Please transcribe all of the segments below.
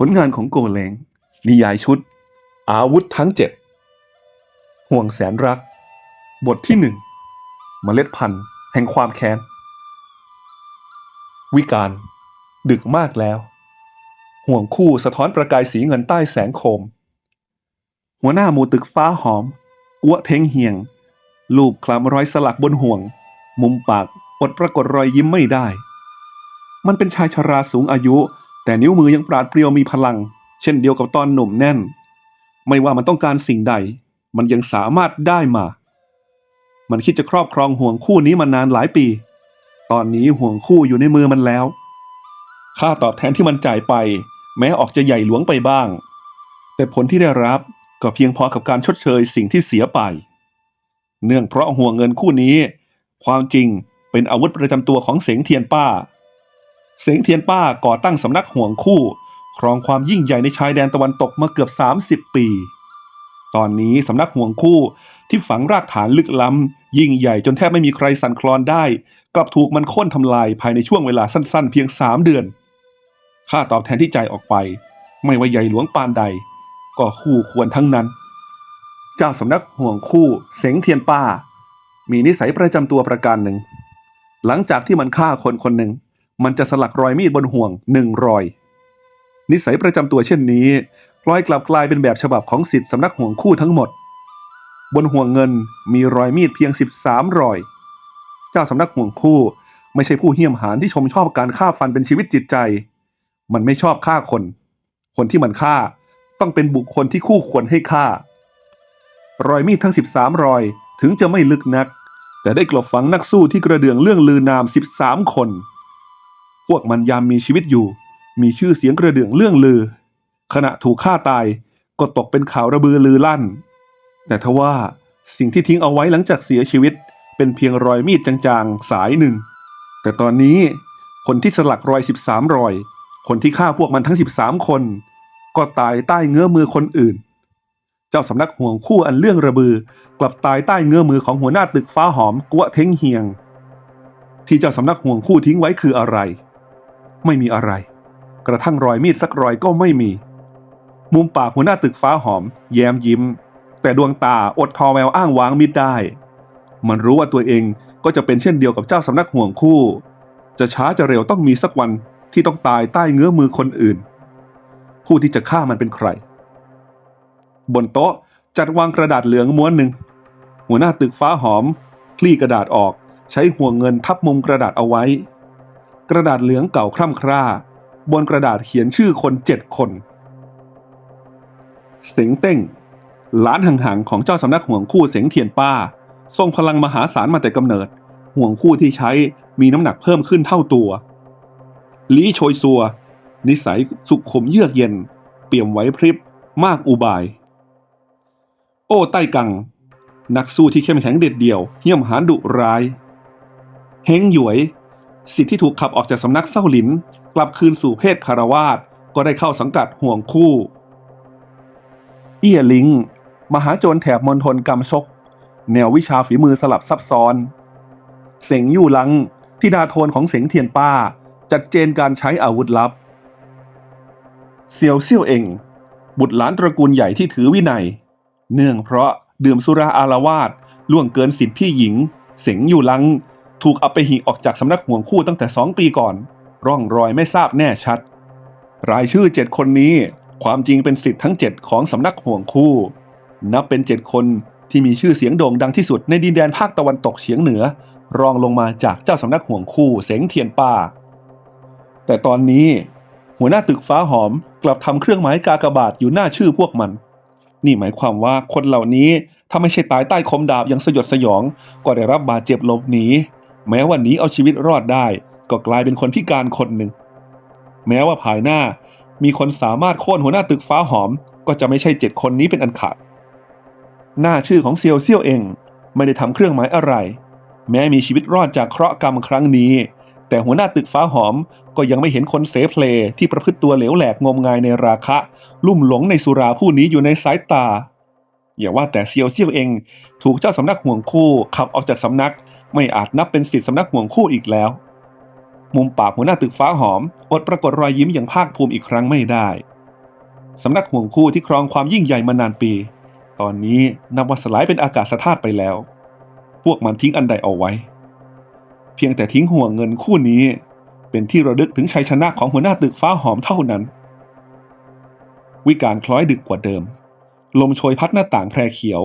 ผลงานของโกเลงนิยายชุด อาวุธทั้งเจ็ดห่วงแสนรัก บทที่หนึ่งเมล็ดพันธุ์แห่งความแค้น วิการ ดึกมากแล้ว ห่วงคู่สะท้อนประกายสีเงินใต้แสงโคม หัวหน้าหมู่ตึกฟ้าหอมอ้วเทงเหียง ลูบคลำรอยสลักบนห่วง มุมปากอดปรากฏรอยยิ้มไม่ได้ มันเป็นชายชราสูงอายุ แต่นิ้วมือยังปราดเปรียวมีพลัง เช่นเดียวกับตอนหนุ่มแน่น ไม่ว่ามันต้องการสิ่งใด มันยังสามารถได้มา มันคิดจะครอบครองห่วงคู่นี้มานานหลายปี ตอนนี้ห่วงคู่อยู่ในมือมันแล้ว ค่าตอบแทนที่มันจ่ายไป แม้ออกจะใหญ่หลวงไปบ้าง แต่ผลที่ได้รับก็เพียงพอกับการชดเชยสิ่งที่เสียไป เนื่องเพราะห่วงเงินคู่นี้ ความจริงเป็นอาวุธประจำตัวของเสงเทียนป้า เสงเทียนป้าก่อตั้งสำนักห่วงคู่ ครองความยิ่งใหญ่ในชายแดนตะวันตกมาเกือบ 30 ปี ตอนนี้สำนักห่วงคู่ที่ฝังรากฐานลึกล้ำ ยิ่งใหญ่จนแทบไม่มีใครสั่นคลอนได้ กลับถูกมันค่นทำลายภายในช่วงเวลาสั้นๆ เพียง 3 เดือน ค่าตอบแทนที่จ่ายออกไป ไม่ว่าใหญ่หลวงปานใด ก็คู่ควรทั้งนั้น เจ้าสำนักห่วงคู่ เสงเทียนป้า มีนิสัยประจำตัวประการหนึ่ง หลังจากที่มันฆ่าคนคนหนึ่ง มันจะสลักรอยมีดบนห่วงหนึ่งรอย นิสัยประจำตัวเช่นนี้พลอยกลับกลายเป็นแบบฉบับของสิทธิสำนักห่วงคู่ทั้งหมด บนห่วงเงินมีรอยมีดเพียง 13 รอย เจ้าสำนักห่วงคู่ไม่ใช่ผู้เหี้ยมหาญที่ชมชอบการฆ่าฟันเป็นชีวิตจิตใจ มันไม่ชอบฆ่าคน คนที่มันฆ่าต้องเป็นบุคคลที่คู่ควรให้ฆ่า รอยมีดทั้ง 13 รอยถึงจะไม่ลึกนัก แต่ได้กลบฝังนักสู้ที่กระเดื่องเรื่องลือนาม 13 คน พวกมันยามมีชีวิตอยู่ มีชื่อเสียงกระเดื่องเรื่องลือ ขณะถูกฆ่าตายก็ตกเป็นข่าวระบือลือลั่น แต่ทว่าสิ่งที่ทิ้งเอาไว้หลังจากเสียชีวิต เป็นเพียงรอยมีดจางๆ สายหนึ่ง แต่ตอนนี้คนที่สลักรอย 13 รอย คนที่ฆ่าพวกมันทั้ง 13 คน ก็ตายใต้เงื้อมือคนอื่น เจ้าสำนักห่วงคู่อันเรื่องระบือกลับตายใต้เงื้อมือของหัวหน้าตึกฟ้าหอมกัวเท้งเฮียง ที่เจ้าสำนักห่วงคู่ทิ้งไว้คืออะไร ไม่มีอะไร กระทั่งรอยมีดสักรอยก็ไม่มี มุมปากหัวหน้าตึกฟ้าหอม แย้มยิ้ม แต่ดวงตาอดทอแววอ้างว้างมิดได้ มันรู้ว่าตัวเองก็จะเป็นเช่นเดียวกับเจ้าสำนักห่วงคู่ จะช้าจะเร็วต้องมีสักวันที่ต้องตายใต้เงื้อมือคนอื่น ผู้ที่จะฆ่ามันเป็นใคร บนโต๊ะจัดวางกระดาษเหลืองม้วนหนึ่ง หัวหน้าตึกฟ้าหอม คลี่กระดาษออก ใช้ห่วงเงินทับมุมกระดาษเอาไว้ กระดาษเหลืองเก่าคร่ำคร่า บนกระดาษเขียนชื่อคนเจ็ดคน เสงเต้งหลานห่างๆของเจ้าสำนักห่วงคู่เสงเทียนป้า ทรงพลังมหาศาลมาแต่กำเนิด ห่วงคู่ที่ใช้มีน้ำหนักเพิ่มขึ้นเท่าตัวลี่โชยซัว นิสัยสุขุมเยือกเย็น เปี่ยมไหวพริบมากอุบาย โอ้ไต้กัง นักสู้ที่เข้มแข็งเด็ดเดี่ยว เหี้ยมหาญดุร้าย เฮงหยวย สิทธิ์ที่ถูกขับออกจากสำนักเศร้าหลิน กลับคืนสู่เพศคารวาสก็ได้เข้าสังกัดห่วงคู่ เอี้ยลิง มหาโจรแถบมณฑลกำซกแนววิชาฝีมือสลับซับซ้อน เสงยู่ลังที่ดาโทนของเสงเทียนป้า จัดเจนการใช้อาวุธลับเซียวเซี่ยวเองบุตรหลานตระกูลใหญ่ที่ถือวินัย เนื่องเพราะดื่มสุราอารวาสล่วงเกินสิทธิพี่หญิง เสงอยู่ลัง ถูกเอาไปหิออกจากสำนักห่วงคู่ตั้งแต่สองปีก่อน ร่องรอยไม่ทราบแน่ชัด รายชื่อเจ็ดคนนี้ ความจริงเป็นสิทธิ์ทั้งเจ็ดของสำนักห่วงคู่ นับเป็นเจ็ดคนที่มีชื่อเสียงโด่งดังที่สุดในดินแดนภาคตะวันตกเฉียงเหนือ รองลงมาจากเจ้าสำนักห่วงคู่เสงเทียนป้า แต่ตอนนี้ หัวหน้าตึกฟ้าหอมกลับทำเครื่องหมายกากบาทอยู่หน้าชื่อพวกมัน นี่หมายความว่าคนเหล่านี้ถ้าไม่ใช่ตายใต้คมดาบอย่างสยดสยอง ก็ได้รับบาดเจ็บหลบหนี แม้วันนี้เอาชีวิตรอดได้ ก็กลายเป็นคนพิการคนหนึ่ง แม้ว่าภายหน้ามีคนสามารถโค่นหัวหน้าตึกฟ้าหอม ก็จะไม่ใช่เจ็ดคนนี้เป็นอันขาด หน้าชื่อของเซียวเซี่ยวเองไม่ได้ทำเครื่องหมายอะไร แม้มีชีวิตรอดจากเคราะห์กรรมครั้งนี้ แต่หัวหน้าตึกฟ้าหอมก็ยังไม่เห็นคนเสเพลที่ประพฤติตัวเหลวแหลกงมงายในราคะ ลุ่มหลงในสุราผู้นี้อยู่ในสายตาอย่าว่าแต่เซียวเซี่ยวเอง ถูกเจ้าสำนักห่วงคู่ขับออกจากสำนัก ไม่อาจนับเป็นสิทธิสำนักห่วงคู่อีกแล้ว มุมปากหัวหน้าตึกฟ้าหอม อดปรากฏรอยยิ้มอย่างภาคภูมิอีกครั้งไม่ได้สำนักห่วงคู่ที่ครองความยิ่งใหญ่มานานปี ตอนนี้นับว่าสลายเป็นอากาศธาตุไปแล้ว พวกมันทิ้งอันใดเอาไว้ เพียงแต่ทิ้งห่วงเงินคู่นี้ เป็นที่ระลึกถึงชัยชนะของหัวหน้าตึกฟ้าหอมเท่านั้น วิการคล้อยดึกกว่าเดิม ลมโชยพัดหน้าต่างแพรเขียว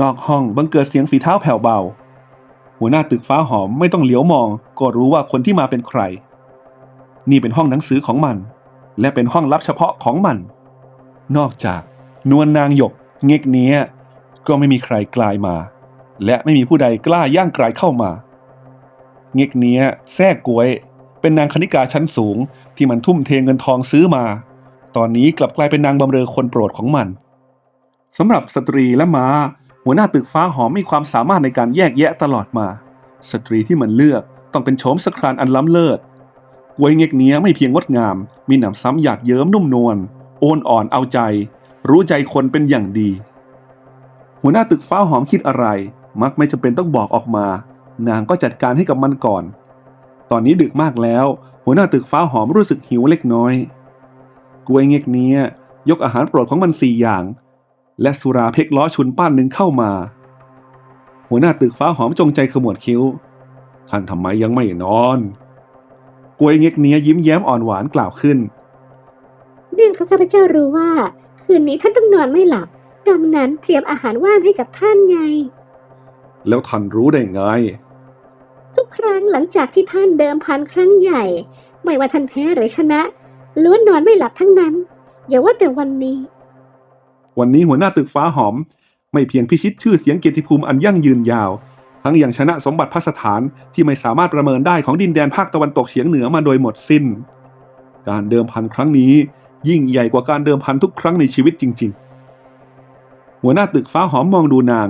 นอกห้องบังเกิดเสียงฝีเท้าแผ่วเบา หัวหน้าตึกฟ้าหอมไม่ต้องเหลียวมอง ก็รู้ว่าคนที่มาเป็นใคร นี่เป็นห้องหนังสือของมัน และเป็นห้องลับเฉพาะของมัน นอกจากนวลนางหยกเงกเนี้ย ก็ไม่มีใครกลายมา และไม่มีผู้ใดกล้าย่างกลายเข้ามา เงกเนี้ยแท้กวย เป็นนางคณิกาชั้นสูงที่มันทุ่มเทเงินทองซื้อมา ตอนนี้กลับกลายเป็นนางบำเรอคนโปรดของมันสำหรับสตรีและม้า หัวหน้าตึกฟ้าหอมมีความสามารถในการแยกแยะตลอดมา สตรีที่มันเลือกต้องเป็นโฉมสครานอันล้ำเลิศกวยเงกเนี้ยไม่เพียงงดงาม มีหนำซ้ำหยาดเยิ้มนุ่มนวลโอนอ่อนเอาใจ รู้ใจคนเป็นอย่างดี หัวหน้าตึกฟ้าหอมคิดอะไร มักไม่จำเป็นต้องบอกออกมา นางก็จัดการให้กับมันก่อน ตอนนี้ดึกมากแล้ว หัวหน้าตึกฟ้าหอมรู้สึกหิวเล็กน้อย กวยเงกเนี้ยยกอาหารโปรดของมันสี่อย่าง และสุราเพกล้อชุนป้านหนึ่งเข้ามา หัวหน้าตึกฟ้าหอมจงใจขมวดคิ้วท่านทำไมยังไม่นอนกวยเงกเนี้ยยิ้มแย้มอ่อนหวานกล่าวขึ้น เนื่องเพราะข้าพเจ้ารู้ว่า คืนนี้ท่านต้องนอนไม่หลับ ดังนั้นเตรียมอาหารว่างให้กับท่านไง แล้วท่านรู้ได้ไง ทุกครั้งหลังจากที่ท่านเดิมพันครั้งใหญ่ ไม่ว่าท่านแพ้หรือชนะล้วนนอนไม่หลับทั้งนั้น อย่าว่าแต่วันนี้ วันนี้หัวหน้าตึกฟ้าหอม ไม่เพียงพิชิตชื่อเสียงเกียรติภูมิอันยั่งยืนยาว ทั้งยังชนะสมบัติพัสถานที่ไม่สามารถประเมินได้ของดินแดนภาคตะวันตกเฉียงเหนือมาโดยหมดสิ้น การเดิมพันครั้งนี้ ยิ่งใหญ่กว่าการเดิมพันทุกครั้งในชีวิตจริง ๆ หัวหน้าตึกฟ้าหอมมองดูนาง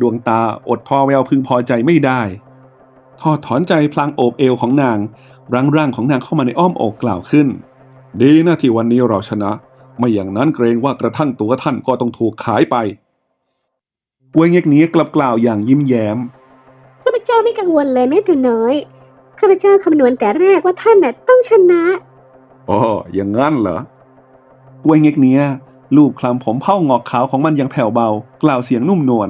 ดวงตาอดทอแววพึงพอใจไม่ได้ทอดถอนใจพลางโอบเอวของนางรังร่างของนางเข้ามาในอ้อมอกกล่าวขึ้น ดีนะที่วันนี้เราชนะ ไม่อย่างนั้นเกรงว่ากระทั่งตัวท่านก็ต้องถูกขายไปกวยเงกนี้กลับกล่าวอย่างยิ้มแย้ม ข้าพเจ้าไม่กังวลเลยแม้แต่น้อย ข้าพเจ้าคำนวณแต่แรกว่าท่านน่ะต้องชนะ อ๋อ อย่างงั้นเหรอกวยเงกเนี้ยลูบคลำผมเผ้างอกขาวของมันอย่างแผ่วเบา กล่าวเสียงนุ่มนวล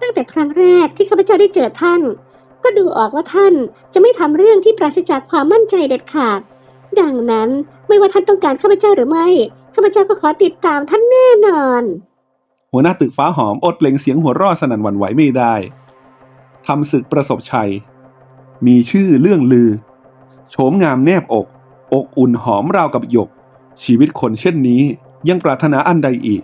ตั้งแต่ครั้งแรกที่ข้าพเจ้าได้เจอท่าน ก็ดูออกว่าท่านจะไม่ทำเรื่องที่ปราศจากความมั่นใจเด็ดขาด ดังนั้น ไม่ว่าท่านต้องการข้าพเจ้าหรือไม่ ข้าพเจ้าก็ขอติดตามท่านแน่นอน หัวหน้าตึกฟ้าหอมอดเปล่งเสียงหัวเร่อสนั่นหวั่นไหวไม่ได้ทำศึกประสบชัย มีชื่อเรื่องลือ โฉมงามแนบอก อกอุ่นหอมราวกับหยก ชีวิตคนเช่นนี้ยังปรารถนาอันใดอีก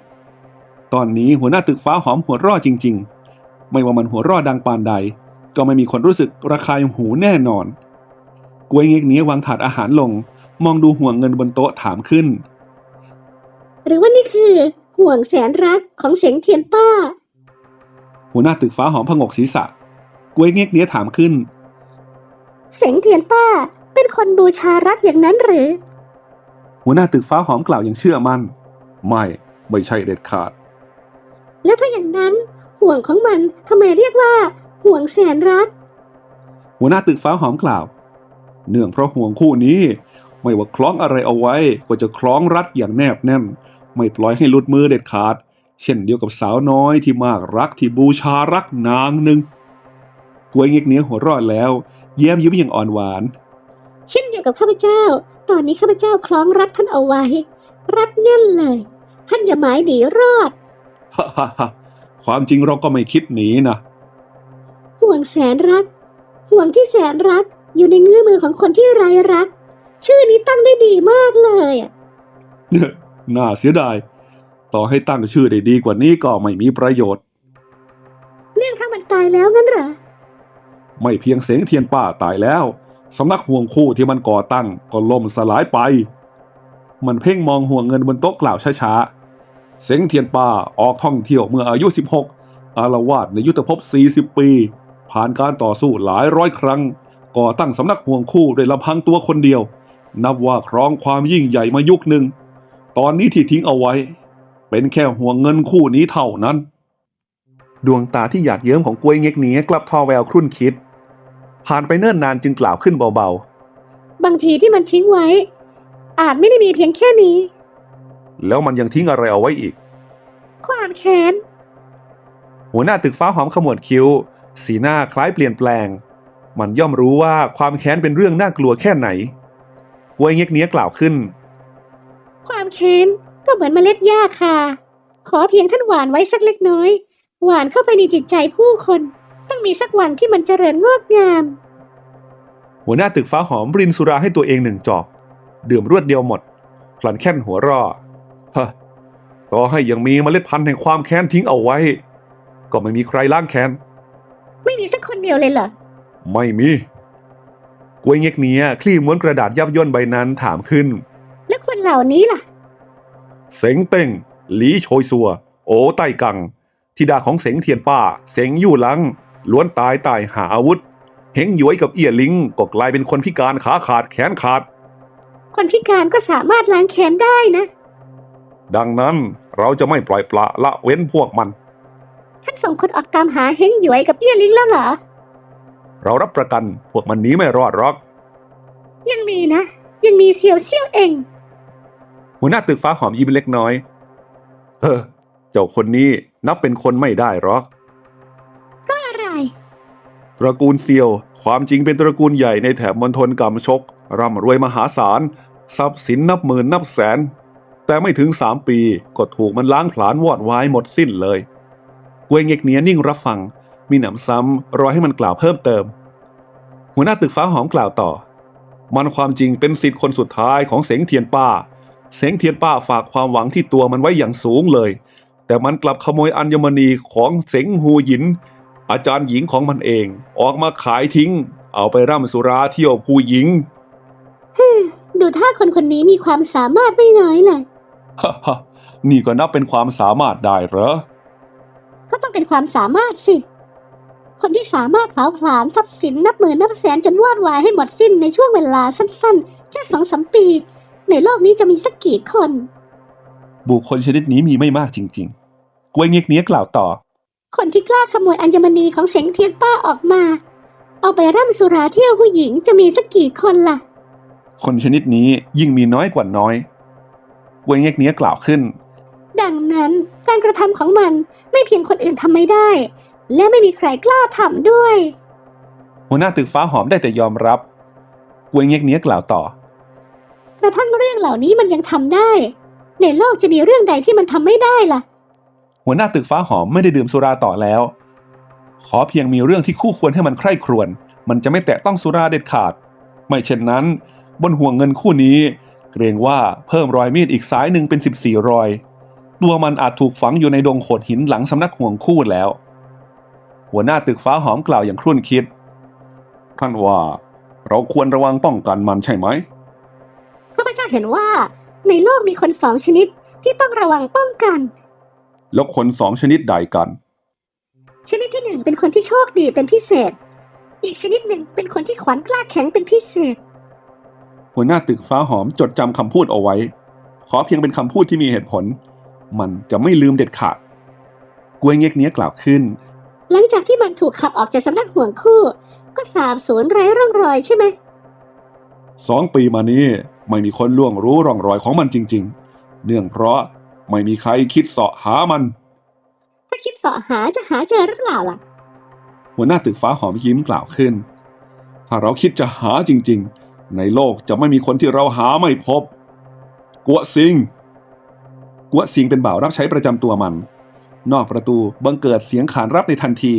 ตอนนี้หัวหน้าตึกฟ้าหอมหัวร่อจริง ๆ ไม่ว่ามันหัวร่อดังปานใด ก็ไม่มีคนรู้สึกระคายหูแน่นอน กวยเงกเนี้ยวางถาดอาหารลง มองดูห่วงเงินบนโต๊ะถามขึ้น หรือว่านี่คือ ห่วงแสนรักของเสียงเทียนป้า หัวหน้าตึกฟ้าหอมผงกศีรษะกวยเงกเนี้ยถามขึ้น เสียงเทียนป้าเป็นคนบูชารักอย่างนั้นหรือ หัวหน้าตึกฟ้าหอมกล่าวอย่างเชื่อมัน่น ไม่ ไม่ใช่เด็ดขาด แล้วถ้าอย่างนั้น ห่วงของมันทำไมเรียกว่า ห่วงแสนรัก หัวหน้าตึกฟ้าหอมกล่าว เนื่องเพราะห่วงคู่นี้ ไม่ว่าคล้องอะไรเอาไว้ก็จะคล้องรัดอย่างแนบแน่น ไม่ปล่อยให้หลุดมือเด็ดขาด เช่นเดียวกับสาวน้อยที่มากรักที่บูชารักนางหนึ่งกวยเงกเนี้ยหัวเรอดแล้วแย้มยิ้มอย่างอ่อนหวาน เช่นเดียวกับข้าพเจ้า ตอนนี้ข้าพเจ้าคล้องรัดท่านเอาไว้ รัดแน่นเลย ท่านอย่าหมายดีรอดฮ่าฮ่าฮ่าความจริงเราก็ไม่คิดหนีนะห่วงแสนรัก ห่วงที่แสนรักอยู่ในเงื้อมือของคนที่ไร้รัก ชื่อนี้ตั้งได้ดีมากเลยอะน่าเสียดาย ต่อให้ตั้งชื่อได้ดีกว่านี้ก็ไม่มีประโยชน์เนื่องเพราะมันตายแล้วงั้นเหรอ ไม่เพียงเสียงเทียนป้าตายแล้ว สำนักห่วงคู่ที่มันก่อตั้งก็ล่มสลายไป มันเพ่งมองห่วงเงินบนโต๊ะกล่าวช้าๆ เสียงเทียนป้าออกท่องเที่ยวเมื่ออายุ 16 อารวาสในยุทธภพ 40 ปี ผ่านการต่อสู้หลายร้อยครั้ง ก่อตั้งสำนักห่วงคู่โดยลำพังตัวคนเดียว นับว่าครองความยิ่งใหญ่มายุคหนึ่ง ตอนนี้ที่ทิ้งเอาไว้ เป็นแค่ห่วงเงินคู่นี้เท่านั้น ดวงตาที่หยาดเยิ้มของกล้วยเง็กเนี้ยกลับทอแววครุ่นคิด ผ่านไปเนิ่นนานจึงกล่าวขึ้นเบาบางทีที่มันทิ้งไว้ อาจไม่ได้มีเพียงแค่นี้แล้วมันยังทิ้งอะไรเอาไว้อีก ความแค้น หัวหน้าตึกฟ้าหอมขมวดคิ้ว สีหน้าคล้ายเปลี่ยนแปลง มันย่อมรู้ว่าความแค้นเป็นเรื่องน่ากลัวแค่ไหน กวยเง็กเนี้ยกล่าวขึ้น ความแค้นก็เหมือนเมล็ดหญ้าค่ะ ขอเพียงท่านหวานไว้สักเล็กน้อย หวานเข้าไปในจิตใจผู้คน ต้องมีสักวันที่มันเจริญงอกงาม หัวหน้าตึกฟ้าหอมรินสุราให้ตัวเองหนึ่งจอก ดื่มรวดเดียวหมดพลันแค่นหัวเร่อฮะต่อให้ยังมีเมล็ดพันธุ์แห่งความแค้นทิ้งเอาไว้ ก็ไม่มีใครล้างแค้น ไม่มีสักคนเดียวเลยเหรอ ไม่มี กวยเง็กเนี้ยคลี่ม้วนกระดาษยับย่นใบนั้นถามขึ้น แล้วคนเหล่านี้ล่ะ เสงเต้งหลีโชยซัว โอไต้กัง ธิดาของเสงเทียนป้า เสงยู่หลัง ล้วนตายตายหาอาวุธ เฮงหยวยกับเอี้ยลิงก็กลายเป็นคนพิการขาขาดแขนขาด คนพิการก็สามารถล้างแค้นได้นะ ดังนั้นเราจะไม่ปล่อยปละละเว้นพวกมัน ท่านส่งคนออกตามหาเฮงหยวยกับเอี้ยลิงแล้วเหรอ เรารับประกันพวกมันหนี้ไม่รอดหรอก ยังมีนะ ยังมีเซียวเซี่ยวเองหัวหน้าตึกฟ้าหอมยิ้มเล็กน้อย เออ เจ้าคนนี้นับเป็นคนไม่ได้หรอกอะไร ตระกูลเซียว ความจริงเป็นตระกูลใหญ่ในแถบมณฑลกำชก ร่ำรวยมหาศาล ทรัพย์สินนับหมื่นนับแสน แต่ไม่ถึงสามปี ก็ถูกมันล้างผลาญวอดวายหมดสิ้นเลยกวยเงกเนียนิ่งรับฟัง มีหนำซ้ำรอให้มันกล่าวเพิ่มเติม หัวหน้าตึกฟ้าหอมกล่าวต่อ มันความจริงเป็นสิทธิ์คนสุดท้ายของเสงเทียนป้า เสงเทียนป้าฝากความหวังที่ตัวมันไว้อย่างสูงเลย แต่มันกลับขโมยอัญมณีของเสงฮูหยิน อาจารย์หญิงของมันเอง ออกมาขายทิ้ง เอาไปร่ำสุราเที่ยวผู้หญิงดูท่าคนคนนี้มีความสามารถไม่น้อยเลยฮ่าฮ่านี่ก็นับเป็นความสามารถได้เหรอ ก็ต้องเป็นความสามารถสิ คนที่สามารถเผาผลาญทรัพย์สินนับหมื่นนับแสนจนวอดวายให้หมดสิ้นในช่วงเวลาสั้นๆ แค่สองสามปี ในโลกนี้จะมีสักกี่คน บุคคลชนิดนี้มีไม่มากจริงๆกวยเงียกเนี้ยกล่าวต่อ คนที่กล้าขโมยอัญมณีของเสียงเทียนป้าออกมา เอาไปร่ำสุราเที่ยวผู้หญิงจะมีสักกี่คนล่ะ คนชนิดนี้ยิ่งมีน้อยกว่าน้อยกวยเงียกเนี้ยกล่าวขึ้น ดังนั้นการกระทำของมันไม่เพียงคนอื่นทำไม่ได้ และไม่มีใครกล้าทำด้วย หัวหน้าตึกฟ้าหอมได้แต่ยอมรับกวยเงียกเนี้ยกล่าวต่อ กระทั่งเรื่องเหล่านี้มันยังทำได้ ในโลกจะมีเรื่องใดที่มันทำไม่ได้ล่ะ หัวหน้าตึกฟ้าหอมไม่ได้ดื่มสุราต่อแล้ว ขอเพียงมีเรื่องที่คู่ควรให้มันใคร่ครวญมันจะไม่แตะต้องสุราเด็ดขาด ไม่เช่นนั้น บนห่วงเงินคู่นี้ เกรงว่าเพิ่มรอยมีดอีกสายหนึ่งเป็น 14 รอย ตัวมันอาจถูกฝังอยู่ในดงโขดหินหลังสำนักห่วงคู่แล้ว หัวหน้าตึกฟ้าหอมกล่าวอย่างครุ่นคิด ท่านว่าเราควรระวังป้องกันมันใช่ไหมข้าพเจ้าเห็นว่าในโลกมีคนสองชนิดที่ต้องระวังป้องกัน แล้วคนสองชนิดใดกัน ชนิดที่หนึ่งเป็นคนที่โชคดีเป็นพิเศษ อีกชนิดหนึ่งเป็นคนที่ขวัญกล้าแข็งเป็นพิเศษ หัวหน้าตึกฟ้าหอมจดจำคำพูดเอาไว้ ขอเพียงเป็นคำพูดที่มีเหตุผล มันจะไม่ลืมเด็ดขาดกวยเง็กเนี้ยกล่าวขึ้น หลังจากที่มันถูกขับออกจากสำนักห่วงคู่ ก็สาบสูญไร้ร่องรอยใช่ไหม สองปีมานี้ไม่มีคนล่วงรู้ร่องรอยของมันจริง ๆ เนื่องเพราะไม่มีใครคิดเสาะหามัน ถ้าคิดเสาะหาจะหาเจอหรือเปล่าล่ะ หัวหน้าตึกฟ้าหอมยิ้มกล่าวขึ้น ถ้าเราคิดจะหาจริง ๆ ในโลกจะไม่มีคนที่เราหาไม่พบ กัวซิง กัวซิงเป็นบ่าวรับใช้ประจำตัวมัน นอกประตูบังเกิดเสียงขานรับในทันที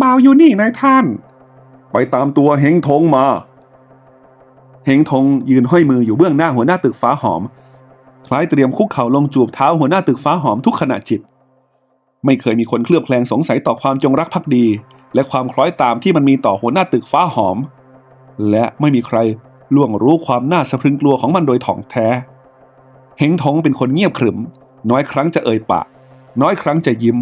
บ่าวอยู่นี่นายท่าน ไปตามตัวเฮงทงมา เฮงทงยืนห้อยมืออยู่เบื้องหน้าหัวหน้าตึกฟ้าหอม คล้ายเตรียมคุกเข่าลงจูบเท้าหัวหน้าตึกฟ้าหอมทุกขณะจิต ไม่เคยมีคนเคลือบแคลงสงสัยต่อความจงรักภักดี และความคล้อยตามที่มันมีต่อหัวหน้าตึกฟ้าหอม และไม่มีใครล่วงรู้ความน่าสะพรึงกลัวของมันโดยถ่องแท้ เฮงทงเป็นคนเงียบขรึม น้อยครั้งจะเอ่ยปาก น้อยครั้งจะยิ้ม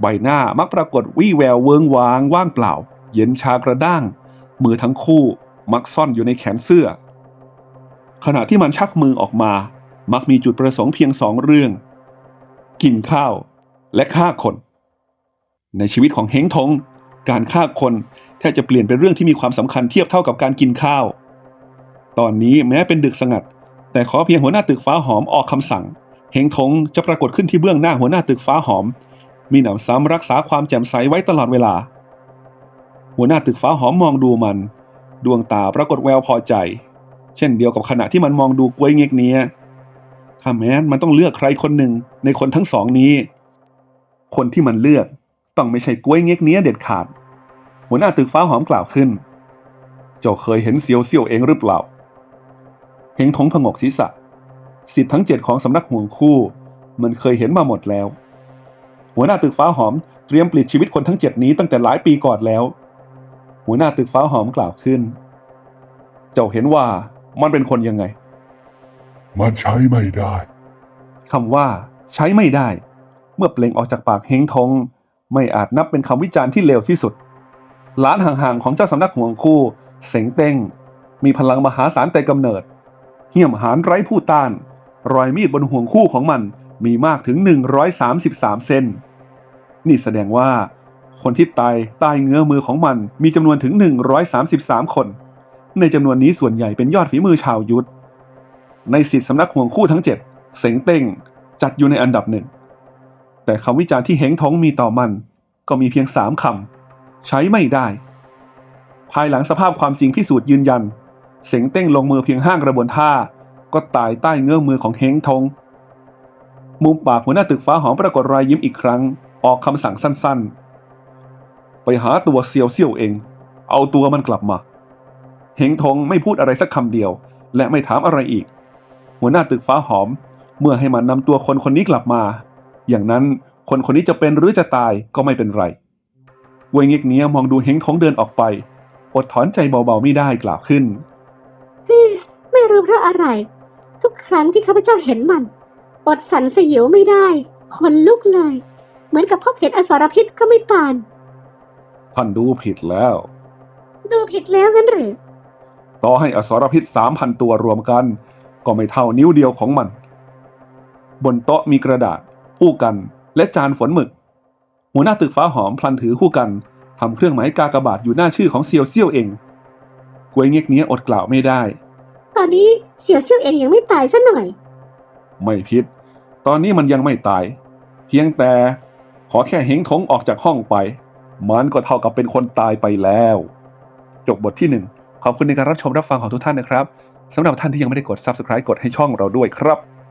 ใบหน้ามักปรากฏวี่แววเวิงวางว่างเปล่า เย็นชากระด้าง มือทั้งคู่มักซ่อนอยู่ในแขนเสื้อ ขณะที่มันชักมือออกมา มักมีจุดประสงค์เพียงสองเรื่อง กินข้าวและฆ่าคน ในชีวิตของเฮงทง การฆ่าคนแทบจะเปลี่ยนเป็นเรื่องที่มีความสำคัญเทียบเท่ากับการกินข้าว ตอนนี้แม้เป็นดึกสงัด แต่ขอเพียงหัวหน้าตึกฟ้าหอมออกคำสั่ง ฮเฮงทงจะปรากฏขึ้นที่เบื้องหน้าหัวหน้าตึกฟ้าหอม มีหนำซ้ำรักษาความแจ่มใสไว้ตลอดเวลา หัวหน้าตึกฟ้าหอมมองดูมัน ดวงตาปรากฏแววพอใจ เช่นเดียวกับขณะที่มันมองดูกล้วยเงกเนี้ยถ้าแม้นมันต้องเลือกใครคนหนึ่งในคนทั้งสองนี้ คนที่มันเลือกต้องไม่ใช่กล้วยเงกเนี้ยเด็ดขาด หัวหน้าตึกฟ้าหอมกล่าวขึ้น เจ้าเคยเห็นเซียวเซียวเองหรือเปล่า เฮงทงผงกศีรษะ สิทธิ์ทั้งเจ็ดของสำนักห่วงคู่ มันเคยเห็นมาหมดแล้ว หัวหน้าตึกฟ้าหอมเตรียมปลิดชีวิตคนทั้งเจ็ดนี้ตั้งแต่หลายปีก่อนแล้ว หัวหน้าตึกฟ้าหอมกล่าวขึ้น เจ้าเห็นว่ามันเป็นคนยังไง มันใช้ไม่ได้คำว่า ใช้ไม่ได้ เมื่อเปล่งออกจากปากเฮงทงไม่อาจนับเป็นคำวิจารณ์ที่เลวที่สุดหลานห่างๆของเจ้าสำนักห่วงคู่ เสงเต้ง มีพลังมหาศาลแต่กำเนิด เหี้ยมหานไร้ผู้ต้าน รอยมีดบนห่วงคู่ของมันมีมากถึง 133เส้นนี่แสดงว่า คนที่ตายใต้เงื้อมือของมันมีจำนวนถึง 133 คน ในจำนวนนี้ส่วนใหญ่เป็นยอดฝีมือชาวยุทธ ในสิทธิสำนักห่วงคู่ทั้ง 7 เสงเต้งจัดอยู่ในอันดับหนึ่ง แต่คำวิจารณ์ที่เฮงท้องมีต่อมัน ก็มีเพียงสามคำใช้ไม่ได้ ภายหลังสภาพความจริงพิสูจน์ยืนยัน เสงเต้งลงมือเพียงห้างกระบวนท่า ก็ตายใต้เงื้อมือของเฮงทง มุมปากหัวหน้าตึกฟ้าหอมปรากฏรอยยิ้มอีกครั้ง ออกคำสั่งสั้นๆ ไปหาตัวเซียวเซียวเอง เอาตัวมันกลับมา เฮงทงไม่พูดอะไรสักคำเดียว และไม่ถามอะไรอีก หัวหน้าตึกฟ้าหอม เมื่อให้มันนำตัวคนคนนี้กลับมา อย่างนั้นคนคนนี้จะเป็นหรือจะตายก็ไม่เป็นไรเวยเงกเนี้ยมองดูเฮงทงเดินออกไป อดถอนใจเบาๆไม่ได้กล่าวขึ้นไม่รู้เพราะอะไร ทุกครั้งที่ข้าพเจ้าเห็นมัน อดสันสยิวไม่ได้ขนลุกเลย เหมือนกับพบเห็นอสรพิษก็ไม่ปาน ท่านดูผิดแล้ว ดูผิดแล้วงั้นหรือ ต่อให้อสรพิษสามพันตัวรวมกัน ก็ไม่เท่านิ้วเดียวของมัน บนโต๊ะมีกระดาษคู่กัน และจานฝนหมึก หัวหน้าตึกฟ้าหอมพลันถือคู่กันทำเครื่องหมายกากบาทอยู่หน้าชื่อของเซียวเซี่ยวเองกวยเงกเนี้ยอดกล่าวไม่ได้ต อนนี้เสี่ยวเซี่ยวเองยังไม่ตายซะหน่อย ไม่พิษตอนนี้มันยังไม่ตาย เพียงแต่ขอแค่เฮงทงออกจากห้องไป มันก็เท่ากับเป็นคนตายไปแล้ว จบบทที่หนึ่งขอบคุณในการรับชมรับฟังของทุกท่านนะครับสำหรับท่านที่ยังไม่ได้กด subscribe กดให้ช่องเราด้วยครับ